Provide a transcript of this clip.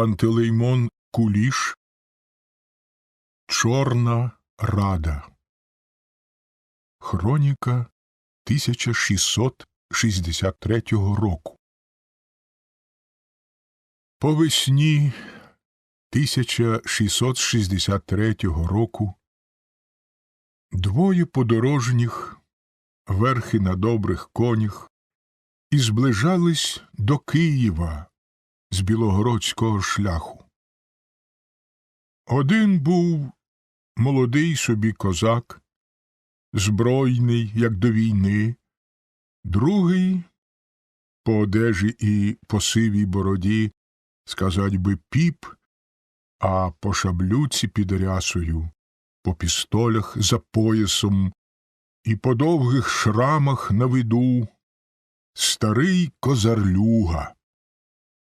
Пантелеймон Куліш. Чорна Рада. Хроніка 1663 року. По весні 1663 року двоє подорожніх верхи на добрих конях і зближались до Києва з білогородського шляху. Один був молодий собі козак, збройний, як до війни, другий по одежі і по сивій бороді, сказать би, піп, а по шаблюці під рясою, по пістолях за поясом і по довгих шрамах на виду старий козарлюга.